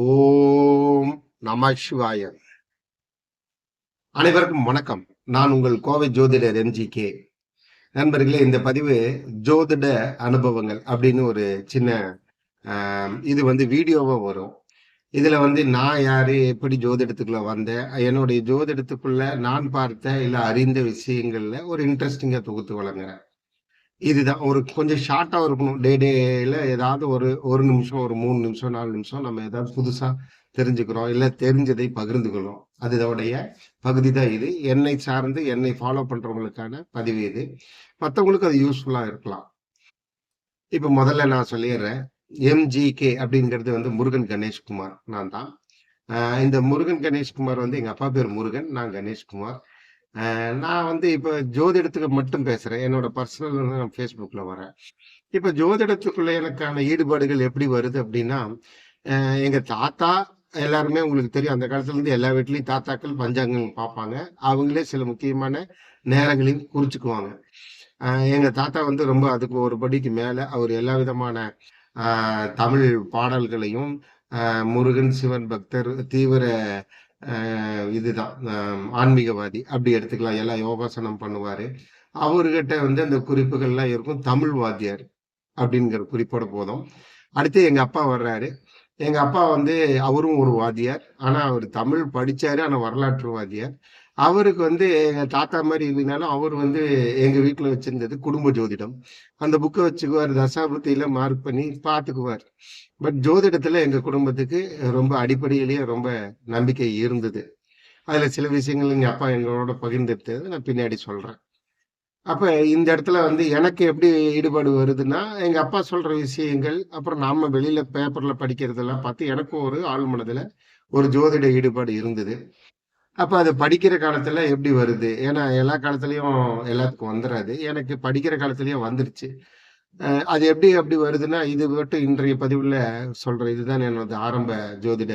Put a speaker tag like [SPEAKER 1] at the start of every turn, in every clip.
[SPEAKER 1] ஓம் நம சிவாய. அனைவருக்கும் வணக்கம். நான் உங்கள் கோவை ஜோதிடர் எம்ஜி கே நண்பர்களே இந்த பதிவு ஜோதிட அனுபவங்கள் அப்படின்னு ஒரு சின்ன இது வந்து வீடியோவா வரும். இதுல வந்து நான் யாரு எப்படி ஜோதிடத்துக்குள்ள வந்தேன் என்னுடைய ஜோதிடத்துக்குள்ள நான் பார்த்த இல்லை அறிந்த விஷயங்கள்ல ஒரு இன்ட்ரெஸ்டிங்கா தொகுத்து வழங்குறேன். இதுதான். ஒரு கொஞ்சம் ஷார்ட்டாக இருக்கணும். டே டேல ஏதாவது ஒரு ஒரு நிமிஷம் ஒரு மூணு நிமிஷம் நாலு நிமிஷம் நம்ம ஏதாவது புதுசாக தெரிஞ்சுக்கிறோம். இல்லை தெரிஞ்சதை பகிர்ந்துக்கிறோம் அதோடைய பகுதி தான் இது. என்னை சார்ந்து என்னை ஃபாலோ பண்ணுறவங்களுக்கான பதிவு இது. மற்றவங்களுக்கு அது யூஸ்ஃபுல்லாக இருக்கலாம். இப்போ முதல்ல நான் சொல்லிடுறேன். எம்ஜிகே அப்படிங்கிறது வந்து முருகன் கணேஷ்குமார். நான் தான். இந்த முருகன் கணேஷ்குமார் வந்து எங்கள் அப்பா பேர் முருகன் நான் கணேஷ்குமார். நான் வந்து இப்போ ஜோதிடத்துக்கு மட்டும் பேசுகிறேன் என்னோட பர்சனல் நான் ஃபேஸ்புக்கில் வரேன். இப்போ ஜோதிடத்துக்குள்ள எனக்கான ஈடுபாடுகள் எப்படி வருது அப்படின்னா எங்கள் தாத்தா எல்லாருமே உங்களுக்கு தெரியும். அந்த காலத்துலேருந்து எல்லா வீட்லேயும் தாத்தாக்கள் பஞ்சாங்கங்கள் பார்ப்பாங்க. அவங்களே சில முக்கியமான நேரங்களையும் குறிச்சுக்குவாங்க. எங்கள் தாத்தா வந்து ரொம்ப அதுக்கு ஒரு படிக்கு மேலே அவர் எல்லா விதமான தமிழ் பாடல்களையும் முருகன் சிவன் பக்தர் தீவிர இதுதான். ஆன்மீகவாதி. அப்படி எடுத்துக்கலாம். எல்லாம் யோகாசனம் பண்ணுவாரு. அவர்கிட்ட வந்து அந்த குறிப்புகள்லாம் இருக்கும். தமிழ் வாத்தியார் அப்படிங்கிற குறிப்போட போதும். அடுத்து எங்க அப்பா வர்றாரு. எங்க அப்பா வந்து அவரும் ஒரு வாத்தியார். ஆனா அவர் தமிழ் படிச்சாரு. ஆனா வரலாற்று வாத்தியார். அவருக்கு வந்து எங்க தாத்தா மாதிரி இல்லைனாலும் அவர் வந்து எங்க வீட்டுல வச்சிருந்தது குடும்ப ஜோதிடம். அந்த புக்கை வச்சுக்குவார் தசாபுத்தியில மார்க் பண்ணி பார்த்துக்குவார் பட் ஜோதிடத்துல எங்க குடும்பத்துக்கு ரொம்ப அடிப்படையிலேயே ரொம்ப நம்பிக்கை இருந்தது. அதுல சில விஷயங்கள் எங்க அப்பா எங்களோட பகிர்ந்துட்டது நான் பின்னாடி சொல்றேன். அப்ப இந்த இடத்துல வந்து எனக்கு எப்படி ஈடுபாடு வருதுன்னா எங்க அப்பா சொல்ற விஷயங்கள் அப்புறம் நாம வெளியில பேப்பர்ல படிக்கிறதெல்லாம் பார்த்து எனக்கும் ஒரு ஆள் ஒரு ஜோதிட ஈடுபாடு இருந்தது. அப்ப அது படிக்கிற காலத்துல எப்படி வருது? ஏன்னா எல்லா காலத்துலயும் எல்லாத்துக்கும் வந்துடாது எனக்கு படிக்கிற காலத்துலயும் வந்துருச்சு. அது எப்படி அப்படி வருதுன்னா இது மட்டும் இன்றைய பதிவுல சொல்ற இதுதான் என்னோட ஆரம்ப ஜோதிட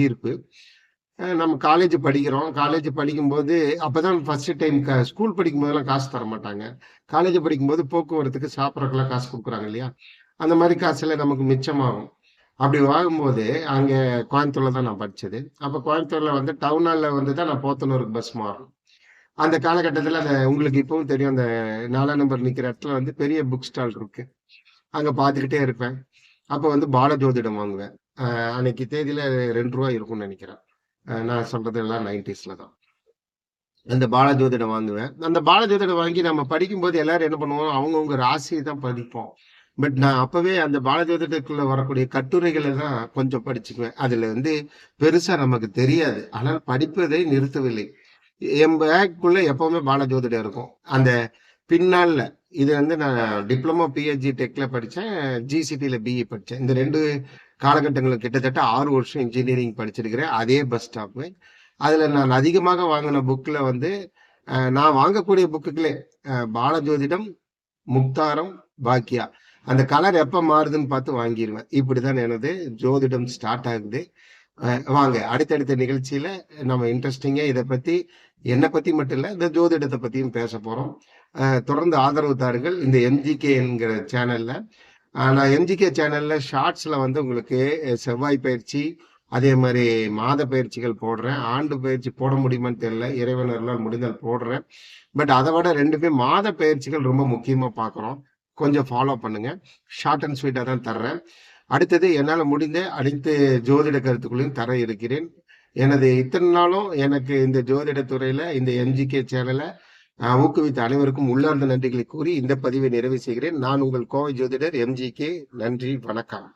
[SPEAKER 1] ஈர்ப்பு. நம்ம காலேஜ் படிக்கிறோம். காலேஜ் படிக்கும்போது அப்போதான் ஃபர்ஸ்ட் டைம் ஸ்கூல் படிக்கும்போதெல்லாம் காசு தர மாட்டாங்க. காலேஜ் படிக்கும்போது போக்குவரத்துக்கு சாப்பிட்றதுக்கெல்லாம் காசு கொடுக்குறாங்க இல்லையா? அந்த மாதிரி காசுல நமக்கு மிச்சமாகும். அப்படி வாங்கும்போது அங்கே கோயம்புத்தூர்ல தான் நான் படித்தது அப்போ கோயம்புத்தூர்ல வந்து டவுன் ஹாலில் வந்து தான் நான் போத்தனூருக்கு பஸ் மாறும். அந்த காலகட்டத்தில் அந்த உங்களுக்கு இப்பவும் தெரியும் அந்த நாலாம் நம்பர் நிற்கிற இடத்துல வந்து பெரிய புக் ஸ்டால் இருக்கு. அங்கே பார்த்துக்கிட்டே இருப்பேன். அப்போ வந்து பாலஜோதிடம் வாங்குவேன். அன்னைக்கு தேதியில் ரெண்டு ரூபா இருக்கும்னு நினைக்கிறேன். நான் சொல்றது எல்லாம் நைன்டிஸ்ல தான். அந்த பாலஜோதிடம் வாங்குவேன். அந்த பாலஜோதிடம் வாங்கி நம்ம படிக்கும்போது எல்லாரும் என்ன பண்ணுவோம்? அவங்கவுங்க ராசியை தான் படிப்போம். பட் நான் அப்பவே அந்த பாலஜோதிடத்துக்குள்ள வரக்கூடிய கட்டுரைகளை தான் கொஞ்சம் படிச்சுக்குவேன். அதுல வந்து பெருசா நமக்கு தெரியாது. ஆனால் படிப்பதை நிறுத்தவில்லை. என் பேக்குள்ள எப்பவுமே பாலஜோதிடம் இருக்கும். அந்த பின்னால இது வந்து நான் டிப்ளமோ பிஹெச்டி டெக்ல படித்தேன் ஜிசிடியில் பிஇ படித்தேன் இந்த ரெண்டு காலகட்டங்களில் கிட்டத்தட்ட ஆறு வருஷம் இன்ஜினியரிங் படிச்சிருக்கிறேன். அதே பஸ் ஸ்டாப்பு அதில் நான் அதிகமாக வாங்கின புக்கில் வந்து நான் வாங்கக்கூடிய புக்குகளே பாலஜோதிடம் முக்தாரம் பாக்கியா அந்த கலர் எப்போ மாறுதுன்னு பார்த்து வாங்கிடுவேன் இப்படி தான் எனது ஜோதிடம் ஸ்டார்ட் ஆகுது. வாங்க அடுத்தடுத்த நிகழ்ச்சியில் நம்ம இன்ட்ரெஸ்டிங்காக இதை பற்றி என்னை பற்றி மட்டும் இல்லை இந்த ஜோதிடத்தை பற்றியும் பேச போகிறோம் தொடர்ந்து ஆதரவு தாருங்கள். இந்த எம்ஜிகே என்கிற சேனலில் நான் எம்ஜிகே சேனலில் ஷார்ட்ஸில் வந்து உங்களுக்கு செவ்வாய் பயிற்சி அதே மாதிரி மாத பயிற்சிகள் போடுறேன். ஆண்டு பயிற்சி போட முடியுமான்னு தெரியல. இறைவனர்களால் முடிந்தால் போடுறேன். பட் அதை விட ரெண்டுமே மாத பயிற்சிகள் ரொம்ப முக்கியமாக பார்க்குறோம். கொஞ்சம் ஃபாலோ பண்ணுங்க. ஷார்ட் அண்ட் ஸ்வீட்டாக தான் தர்றேன். அடுத்தது என்னால் முடிந்த அனைத்து ஜோதிட கருத்துக்களையும் தர இருக்கிறேன். எனது இத்தனை நாளும் எனக்கு இந்த ஜோதிட துறையில இந்த எம்ஜிகே சேனலை ஊக்குவித்த அனைவருக்கும் உள்ளார்ந்த நன்றிகளை கூறி இந்த பதிவை நிறைவு செய்கிறேன். நான் உங்கள் கோவை ஜோதிடர் எம்ஜிகே நன்றி வணக்கம்.